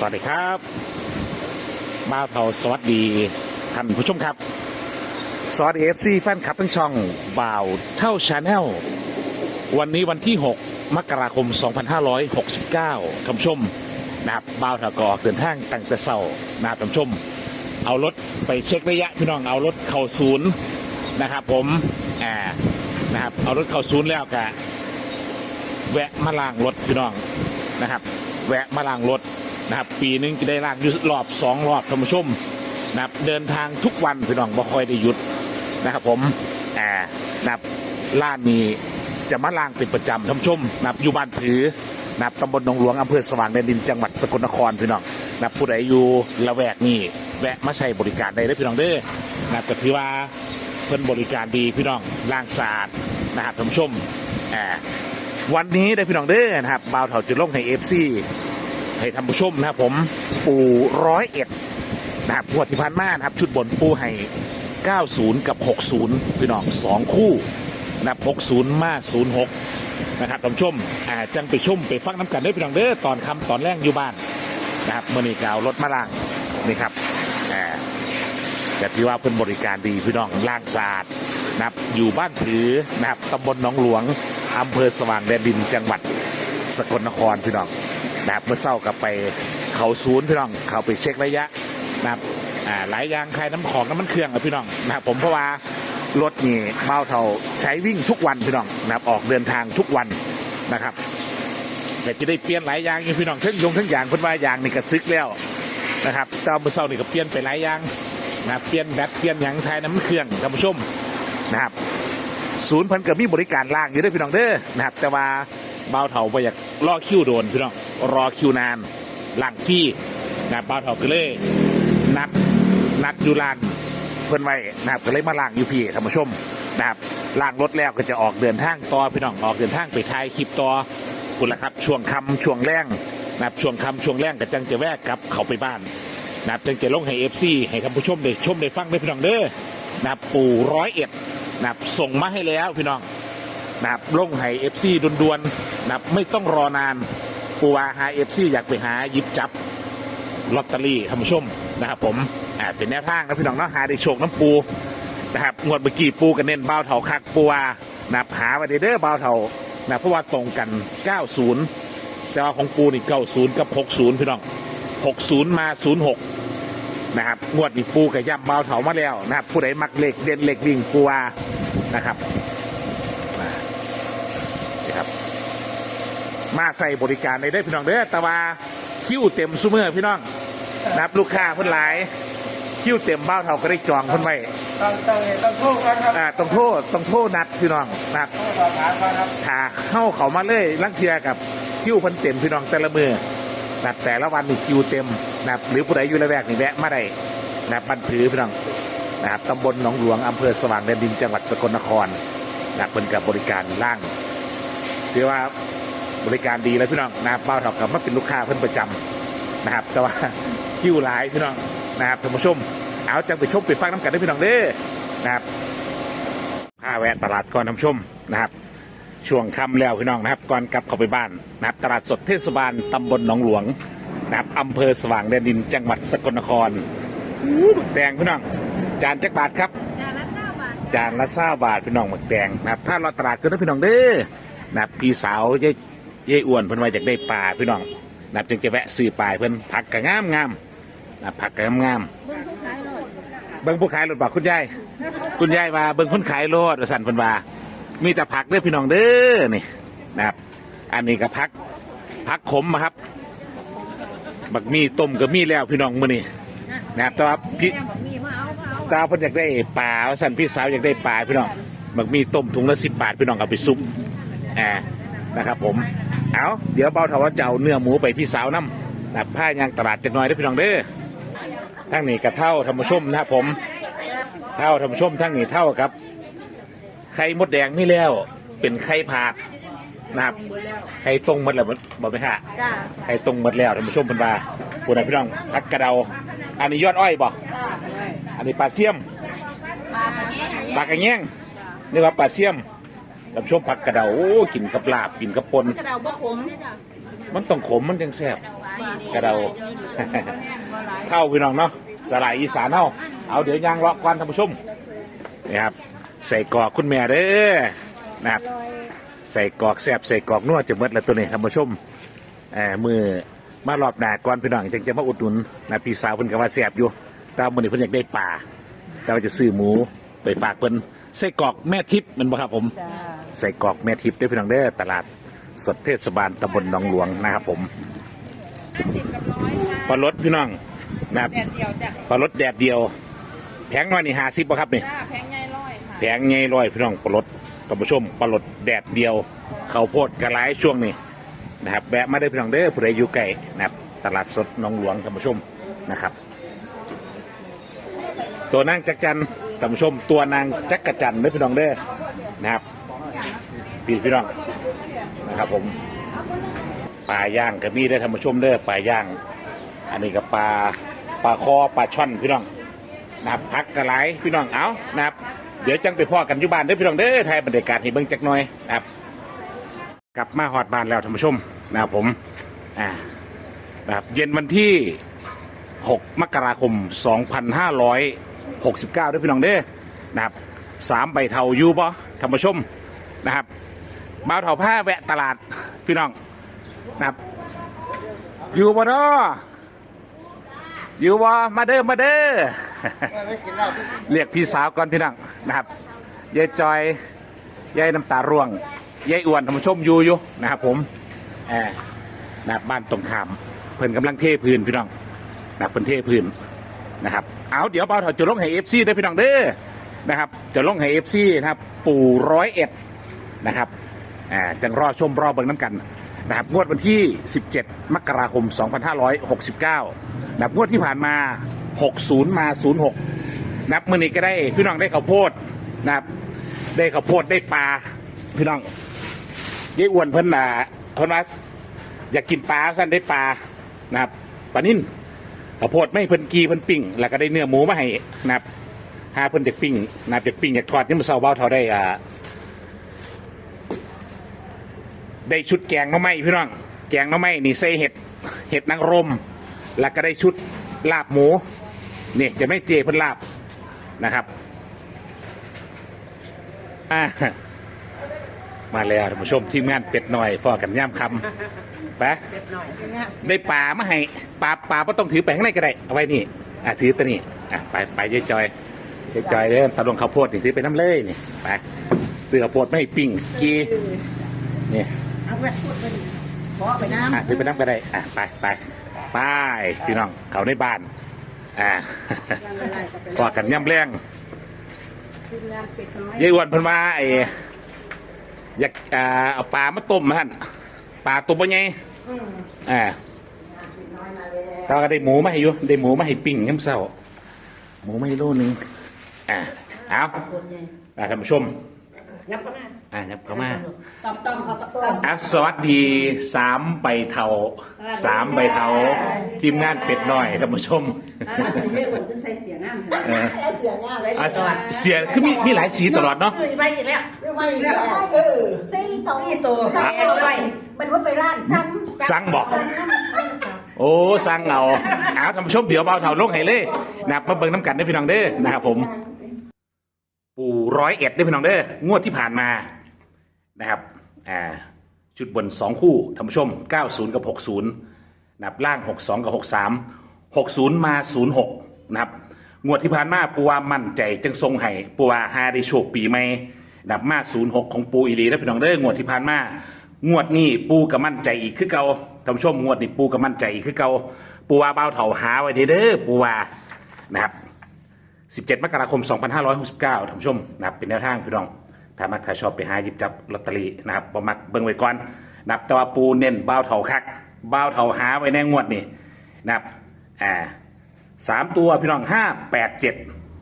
สวัสดีครับบ้าเผาสวัสดีท่านผู้ชมครับ สวัสดีเอฟซีแฟนคลับทั้งช่องบ่าวเท่าชาแนลวันนี้วันที่ 6 มกราคม 2569ท่านผู้ชมนะครับบ่าวเถากอเดินทางตั้งแต่เช้านะครับท่านผู้ชม เอารถไปเช็คระยะพี่น้องเอารถเข้าศูนย์นะครับ ผมอ่านะครับเอารถเข้าศูนย์แล้วกะแวะมาล้างรถพี่น้องนะครับ แวะมาล้างรถ นะครับ ปีหนึงจะได้ล้างอยู่รอบสองรอบท่านผู้ชมนะครับเดินทางทุกวันพี่น้องบ่คอยได้หยุดนะครับ ผมอ่านะครับล้านนี้จะมาล้างเป็นประจำท่านผู้ชมนะครับอยู่บ้านผือนะครับตำบลหนองหลวงอำเภอสว่างแดนดินจังหวัดสกลนครพี่น้องนะครับผู้ใดอยู่ละแวกนี้แวะมาใช้บริการได้เด้อพี่น้องเด้อนะครับก็ถือว่าเพิ่นบริการดีพี่น้องล้างสะอาดนะครับท่านผู้ชมอ่าวันนี้ได้พี่น้องเด้อนะครับบ่าวเถาจุดลงให้เอฟซี ให้ท่านผู้ชมนะครับผมปูร้อยเอ็ดนะครับงวดที่ผ่านมานะครับ ชุดบนปูให้90 กับ 60 พี่น้องสองคู่นะครับ60 มา 06 นะครับท่านผู้ชมอ่าจังไปชมไปฟังน้ำกันเด้อพี่น้องเด้อตอนคำตอนแรกอยู่บ้านนะครับเมื่อนี้กเอารถมาล่างนี่ครับอ่าแต่ที่ว่าเพิ่นบริการดีพี่น้องล่างสะอาดนะครับอยู่บ้านผือนะครับตำบลหนองหลวงอำเภอสว่างแดนดินจังหวัดสกลนครพี่น้อง นะครับเมื่อเศร้ากับไปเขาศูนย์พี่น้องเขาไปเช็คระยะนะครับอ่าหลายอย่างใครน้ำของน้ำมันเครื่องอะพี่น้องนะครับผมเพราะว่ารถนี่เมาเท่าใช้วิ่งทุกวันพี่น้องนะครับออกเดินทางทุกวันนะครับแต่จะได้เปลี่ยนหลายอย่างอยู่พี่น้องทั้งยงทั้งอย่างเพิ่นว่ายางนี่ก็ซึกแล้วนะครับแตอนเมื่อเศร้านี่ก็เปลี่ยนไปหลายอย่างนะครับเปลี่ยนแบตเปลี่ยนยังไทยน้ำมันเครื่องท่านผู้ชมนะครับศูนย์เพันกับมีบริการล่างอยู่ด้วยพี่น้องเด้อนะครับแต่ว่า บาวเถาไปอยากรอคิวโดนพี่น้องรอคิวนานล่างที่นะบเบาวเถาก็เลย นัดนัดอยู่ลานเพิ่นไว้นะครับก็เลยมาล่างอยู่พี่ท่านผู้ชมนะครับล่างรถแล้วก็จะออกเดินทางต่อพี่น้องออกเดินทางไปถ่ายคลิปต่อคุณละครับช่วงค่ำช่วงแรงนะครับช่วงค่ำช่วงแรงก็จังจะแวกกลับเขาไปบ้านนะครับจึงจะลงให้เอฟซีให้ท่านผู้ชมได้ชมได้ฟังได้พี่น้องเด้อนะครับปู่ร้อยเอ็ดนะครับส่งมาให้แล้วพี่น้อง นะครับลงให้เอฟซีด่วนๆนะครับไม่ต้องรอนานปูว่าหาเอฟซีอยากไปหาหยิบจับลอตเตอรี่ท่านผู้ชมนะครับผมอ่าเป็นแนวทางนะพี่น้องเนาะหาได้โชคน้ำปูนะครับงวดเมื่อกี้ปูกันเน้นเบาเถาคักปูว่านับหาไว้เด้อเบาเถานะเพราะว่าตรงกัน 90 แต่ว่าของปูนี่ 90 กับ 60 พี่น้อง 60 มา 06 นะครับงวดนี้ปูกับย่ำเบาเถามาแล้วนะครับผู้ใดมักเหล็กเด่นเหล็กวิ่งปูวานะครับมานี่ครับ มาใส่บริการในได้อพี่น้องเด้อแต่ว่าคิวเต็มซูเมอร์พี่น้องนะครับลูกค้าเพิ่นหลายคิวเต็มเบ้าเถาก็ได้จองเพิ่นไว้ต้องต้องต้องโทษกันครับอ่าต้องโทษต้องโทษนัดพี่น้องนัดต้องสอบถามมาครับถ้าเข้าเขามาเลยลังเทียกับคิวเพิ่นเต็มพี่น้องแต่ละมือนัดแต่ละวันนี่คิวเต็มนะครับหรือผู้ใดอยู่ระแวกนี่แวะมาได้นะครับบันถือพี่น้องนะครับตำบลหนองหลวงอำเภอสว่างแดนดินจังหวัดสกลนครนะครับเป็นกับบริการล่างถือว่า บริการดีเลยพี่น้องนะครับบ้าวเท่ากับมาเป็นลูกค้าเพิ่นประจำนะครับ แต่ว่าคิวหลายพี่น้องนะครับท่านผู้ชม เอาจังไปชมไปฟังน้ำกันได้อพี่น้องเด้อนะครับพาแวะตลาดก่อนท่านผู้ชมนะครับ ช่วงค่ำแล้วพี่น้องนะครับก่อนกลับเข้าไปบ้านนะครับ ตลาดสดเทศบาลตำบลหนองหลวงนะครับอำเภอสว่างแดนดินจังหวัดสกลนครอู้แดงพี่น้อง จานจักบาทครับจานละเก้าบาทจานละเศร้าบาทพี่น้องหมึกแดงนะครับถ้าเราตลาดก็ได้พี่น้องเด้อนะครับพี่สาวยาย ยายอ้วนเพิ่นว่าอยากได้ปลาพี่น้องนับจึงจะแวะซื้อปลาเพิ่นผักกะงามงามนับผักกะงามงามเบิ้งผู้ขายรถๆเบิ่งผู้ขายรถบอกคุณยายคุณยายว่าเบิ่งคนขายรถสั่นเพิ่นว่ามีแต่ผักเด้อพี่น้องเด้อนี่นะครับ อันนี้ก็ผักผักขมอะครับบักมีต้มก็มีแล้วพี่น้องมื้อนี้นะครับแต่ว่าพี่ตาเพิ่นอยากได้ปลาว่าสั่นพี่สาวอยากได้ปลาพี่น้องบักมีต้มถุงละสิบบาทพี่น้องเอาไปซุปอ่า นะครับ ผม เอาเดี๋ยวเบาเถาว่าจะเอาเนื้อหมูไปพี่สาวน้ำนะผ้ายางตลาดจักหน่อยเด้อพี่น้องเด้อทั้งนี้กระเท่าธรรมชมนะครับผมเท่าธรรมชมทั้งนี้เท่ากับ ไข่มดแดงนี่แล้ว เป็นไข่ผาดนะครับไข่ตรงหมดแล้วบอกไหมค่ะจ้าไข่ตรงหมดแล้วท่านผู้ชมเพิ่นว่าผู้ใดพี่น้องพักกระเดา อันนี้ยอดอ้อยบ่จ้าอันนี้ปลาเสี่ยมปลาอย่างเงี้ยปลากระแยงนี่ว่าปลาเสี่ยม ลำช่วงผักกระเดาโอ้กินกับลาบกินกับปนกระเดาบ่ขมนี่จ้ะมันต้องขมมันจังแซ่บหวานกระเดาเข้าพี่น้องเนาะสลายอีสานเนาเอาเดี๋ยวยางเลาะก่อนท่านผู้ชมนี่ครับใส่กรอกคุณแม่เด้อนะครับใส่กรอกแซบใส่กรอกนวดจะเมดแล้วตัวนี้ท่านผู้ชมเอ่อมือมารอบหน้าก่อนพี่น้องจึงจะมาอุดหนุนนะพี่สาวเพิ่นก็ว่าแซบอยู่แต่ว่ามื้อนี้เพิ่นอยากได้ปลาแต่ว่าจะซื้อหมูไปฝากเพิ่นใส่กรอกแม่ทิพย์แมันบ่ครับผม ใส่กรอกแม่ทิพย์ด้วยพี่น้องเด้อตลาดสดเทศบาลตำบลหนองหลวงนะครับผมสิบกับร้อยค่ะปลารสพี่น้องนะครับแดดเดียวจ้ะปลารสแดดเดียวแพงน้อยนี่ห้าสิบป่ะครับนี่ จ้าแพงใหญ่ร้อยค่ะแพงไงร้อยพี่น้องปลารสท่านผู้ชมปลารสแดดเดียวเขาวโพดกระไรช่วงนี้นะครับแวะมาได้พี่น้องเด้อผู้ใดอยู่ไกลนะครับตลาดสดหนองหลวงท่านผู้ชมนะครับ ตัวนางจักรจันทร์ท่านผู้ชมตัวนางจักรจันทร์เด้อพี่น้องเด้อนะครับ พี่พี่น้องนะครับผมปลาย่างก็มีได้อท่าชมเด้อปลาย่าง อันนี้ก็ปลาปลาคอปลาช่อนพี่น้องนะครับพักกระไรพี่น้องเอานะครับ เดี๋ยวจังไปพ่อกันอยู่บ้านเด้อพี่น้องเด้อไทยบรรยากาศให้เบิ่งจักหน่อยนะครับ กลับมาฮอดบ้านแล้วท่านผู้ชมนะครับผมอ่านะครับเย็นวันที่ 6 มกราคม 2569เด้อพี่น้องเด้อนะครับสามใบเทาอยู่บ่ท่านผู้ชมนะครับ บ่าวเทาผ้าแวะตลาดพี่น้องนะครับ อยู่บ่เนาะอยู่วะมาเด้อมาเด้อเรียกพี่สาวก่อนพี่น้องนะครับยายจอยยายน้ำตาร่วงยายอ้วนธรรมชมอยู่อยู่นะครับผมแอบนะครับบ้านตรงขามเพิ่นกำลังเทพื้นพี่น้องนะเพิ่นเทพื้นนะครับเอาเดี๋ยวเบาเถาจะลงให้เอฟซีได้พี่น้องเด้อนะครับ จะลงให้เอฟซีนะครับ ปู่ร้อยเอ็ดนะครับ อ่าจังรอชมรอเบิ่งน้ำกันนะครับงวดวันที่ 17 มกราคม 2569นะครับงวดที่ผ่านมา 60 มา 06นับมือนี้ก็ได้พี่น้องได้ข้าวโพดนะครับได้ข้าวโพดได้ปลาพี่น้องยายอ้วนเพิ่นน่ะเพิ่นว่าอยากกินปลาสั้นได้ปลานะครับปลานิ่นข้าวโพดไม่เพิ่นกีเพิ่นปิ้งแล้วก็ได้เนื้อหมูมาให้นะครับหาเพิ่นอยากปิ้งนะครับอยากปิ้งอยากทอดนี่มันเศร้าเบาเท่าได้อ่า ได้ชุดแกงหน้ำไม้พี่น้องแกงหน้ำไม้นี่ใส่เห็ดเห็ดนางรม แล้วก็ได้ชุดลาบหมูนี่จะไม่เจเพิ่นลาบนะครับอ่ามาแล้วท่านผู้ชมทีมงานเป็ดหน่อยฟอกันย่ำคำไปได้ปลามาให้ปลาปลาก็ต้องถือไปข้างในก็ได้เอาไว้นี่อะถือตัวนี้อะไปไปยายจอยยายจอยเด้อตะลงข้าวโพดนี่ถือไปน้ำเลยนี่ไปซื้อข้าวโพดไม่ให้ปิ้งกีนี่ เอาไปพูดไปดิขอไปน้อะถือไปน้ำก็ได้อะไปไปไปพี่น้องเขาในบ้านอ่าพอกันย่ำแรงำทีมงานเป็ดน้อยยายอ้วนเพิ่นว่าไอ้อยากอ่าเอาปลามาต้มมาท่านปลาต้มปะไงอ่าเราก็ได้หมูมาให้อยู่ได้หมูมาให้ปิ้งยำเศร้าหมูมาให้โลนึงอ่าเอาอ่าท่านผู้ชม ยับเข้ามาอ่ายับเข้ามาต้อมต้อมเขาต้อมอะสวัสดีสามใบเทาสามใบเทาทีมงานเป็ดหน่อยท่านผู้ชมอ่าเรียกว่าคือใส่เสียน้ำเออแล้วเสียน้ำไว้อะเสียคือมีมีหลายสีตลอดเนาะไปอีกแล้วไปอีกแล้วเออสี่ตัวสี่ตัวสั่งเอ็ดร้อยมันว่าไปร้านสั่งสั่งบอกโอ้สร้างเอาเอาท่านผู้ชมเดี๋ยวเบาเท่าลงให้เลยนะครับมาเบิ่งน้ำกันได้อพี่น้องเด้อนะครับผมปู่ ร้อยเอ็ดได้พี่น้องเด้องวดที่ผ่านมานะครับอ่าชุดบนสองคู่ท่านผู้ชม 90 กับ 60นะครับล่าง 62 กับ 63 60 มา 06 นะครับ งวดที่ผ่านมาปูว่ามั่นใจจังทรงให้ปูว่าหาได้โชคปีใหม่นะครับมา 06 ของปูอีหลีได้พี่น้องเด้องวดที่ผ่านมางวดนี้ปูกับมั่นใจอีกคือเก่าท่านผู้ชมงวดนี้ปูกับมั่นใจอีกคือเก่าปูว่าเบาเถาหาไว้เด้อเด้อปูว่านะครับ 17 มกราคม 2569ท่านผู้ชมนะครับเป็นแนวทางพี่น้อง ถ้ามักถ้าชอบไปหาหยิบจับลอตเตอรี่นะครับบ่มักเบิ่งไว้ก่อนนะครับแต่ว่าปูเน้นบ้าวเถาคักบ้าวเถาหาไว้ในงวดนี่นะครับอ่าสามตัวพี่น้องห้าแปดเจ็ด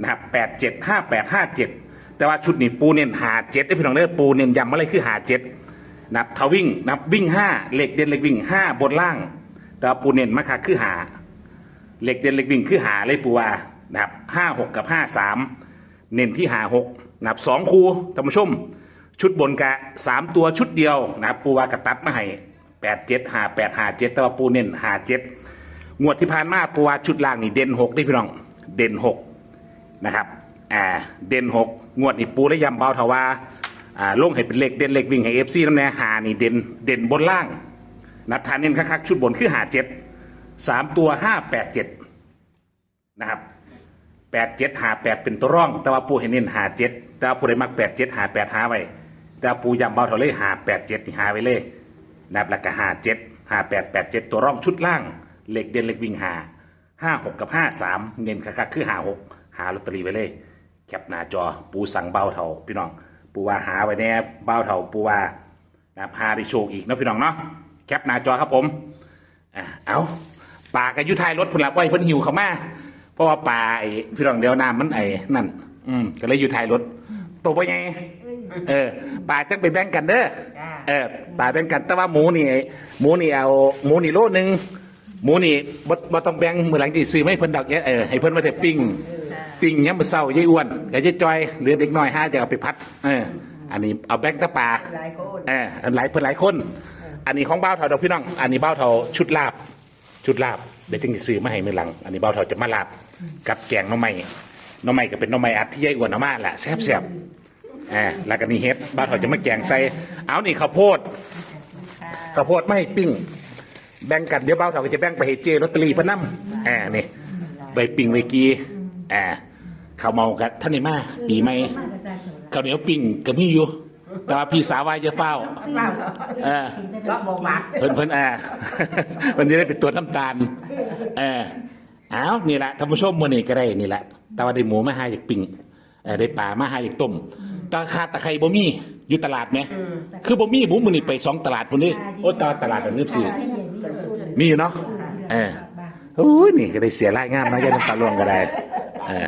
นะครับแปดเจ็ดห้าแปดห้าเจ็ดแต่ว่าชุดนี้ปูเน้นหาเจ็ดได้พี่น้องเด้อปูเน้นย้ำมาเลยคือหาเจ็ดนะครับเขาวิ่งนะครับวิ่งห้าเหล็กเด่นเหล็กวิ่งห้าบนล่าง แต่ว่าปูเน้นมาคักคือหาเหล็กเด่นเหล็กวิ่งคือหาเลยปูว่า นะครับห้าหกกับห้าสามเน้นที่หาหกนะครับสองคูท่านผู้ชม ชุดบนกะสามตัวชุดเดียวนะครับปูวากระตัดมาให้แปดเจ็ดหาแปดหาเจ็ดแต่ว่าปูเน้นหาเจ็ดงวดที่ผ่านมาปูวาชุดล่างนี่เด่นหกได้พี่น้องเด่นหกนะครับอ่าเด่นหกงวดนี่ปูได้ยำเบาทว่าอ่าลงให้เป็นเลขเด่นเลขวิ่งให้เอฟซีน้ำแน่หานี่เด่นเด่นบนล่างนับทานเน้นคักๆชุดบนคือหาเจ็ดสามตัวห้าแปดเจ็ดนะครับ แปดเจ็ดหาแปดเป็นตัวร่อง แต่ว่าปูเห็นเน้นหาเจ็ดแต่ว่าปูได้มักแปดเจ็ดหาแปดหาไว้ แต่ว่าปูยำเบาเท่าเลยหาแปดเจ็ดหาไว้เลยนับแล้วก็หาเจ็ดหาแปดแปดเจ็ดตัวร่องชุดล่างเหล็กเด่นเหล็กวิ่งหาห้าหกกับห้าสามเน้นคักๆคือหาหกหาลอตเตอรี่ไว้เลย แคปหน้าจอปูสั่งเบาเท่าพี่น้อง ปูว่าหาไว้แน่เบาเท่าปูว่านะครับหาได้โชคอีกนะพี่น้องเนาะแคปหน้าจอครับผมอะเอาปากระยุทายรถพุ่นละไว้เพิ่นหิวเขามา เพราะว่าปลาไอ้พี่รองเดียวน้ำมันไอ้นั่น อืมก็เลยอยู่ท้ายรถตัวไปไงเออปลาจังไปแบ่งกันเด้อเออปลาแบ่งกันแต่ว่าหมูนี่หมูนี่เอาหมูนี่โลนึงหมูนี่บ่บ่ต้องแบ่งมื้อหลังที่ซื้อไม่เพิ่นดอกเออให้เพิ่นมาแต่ปิ้งปิ้งยามมื้อเช้ายายอ้วนกับยายจอยเหลือเด็กน้อยห้าจะเอาไปพัดเอออันนี้เอาแบ่งแต่ปลาหลายคนเอออันหลายเพิ่นหลายคน อันนี้ของเบ้าเถาดอกพี่น้อง อันนี้เบ้าเถาชุดลาบ ชุดลาบเดี๋ยวจึงสิซื้อมาให้มือหลัง อันนี้เบาเถาจะมาลาบกับแกงหน้องไม้หน้องไม้ก็เป็นหน้องไม้อัดที่ใหญ่กว่าหน้องมาแหละแซ่บแซ่บๆอ่าแล้วก็นี่เฮ็ดเบ้าเถาจะมาแกงใส่เอานี่ข้าวโพดข้าวโพดไม่ให้ปิ้ง แบ่งกันเดี๋ยวเบ้าเถาก็จะแบ่งไปให้เจลอตเตอรี่พะน้ำอ่านี่ใบปิ้งใบกีอ่าข้าวเมากับท่านนี่มาปีใหม่ข้าวเหนียวปิ้งก็มีอยู่ แต่ว่าพี่สาววายจะเฝ้าเออ ก็บอกหวานเพิ่นเพิ่นอ่า วันนี้ได้เป็นตัวน้ำตาลเออเอานี่แหละท่านผู้ชมมื้อนี้ก็ได้นี่แหละแต่ว่าได้หมูมาให้จากปิ่งเออได้ปลามาให้จากต้มตาคาตะไคร้บ่มีอยู่ตลาดไหมคือบ่มีหมูมื้อนี้ไปสองตลาดพุ่นนี่โอ้ตลาดตลาดอันนี้สิมีอยู่เนาะเออโอ้ยนี่ก็ได้เสียรายงานนะยายน้ำตาลวงก็ได้เออ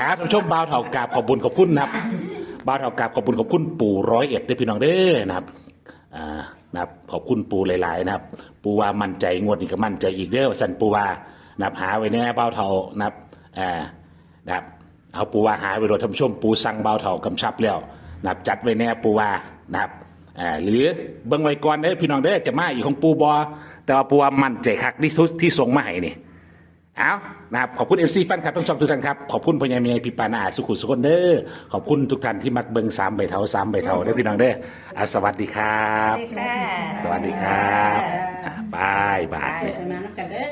ครับท่านผู้ชมบ่าวเฒ่ากราบขอบบุญขอบคุณนะครับ บ่าวเฒ่ากราบขอบบุญขอบคุณปู่ร้อยเอ็ดด้อพี่น้องเด้อนะครับอ่านะครับขอบคุณปู่หลาย ๆ นะครับ ปู่ว่ามั่นใจงวดนี้ก็มั่นใจอีกเด้อสันปู่ว่านะครับหาไว้แน่เบ้าเท่านะครับอ่านะครับเอาปูว่าหาไว้รถทำชมปูสั่งเบ้าเท่ากำชับแล้วนะครับจัดไว้แน่ปูว่านะครับอ่าหรือเบิ่งไว้ก่อนเด้อพี่น้องเด้อจะมาอีกของปูบอแต่ว่าปูว่ามั่นใจคักที่สุดที่ส่งมาให้นี่ เอานะครับขอบคุณเอฟซีแฟนคลับทั้งช่องทุกท่านครับ ขอบคุณพญาเมียพิปานาสุขุสุคนเด้อขอบคุณทุกท่านที่มักเบิงสามใบเทาสามใบเทาได้อพี่น้องเด้ออะสวัสดีครับค่ะสวัสดีครับอะบายบาย ไปมาแล้วกันเด้อ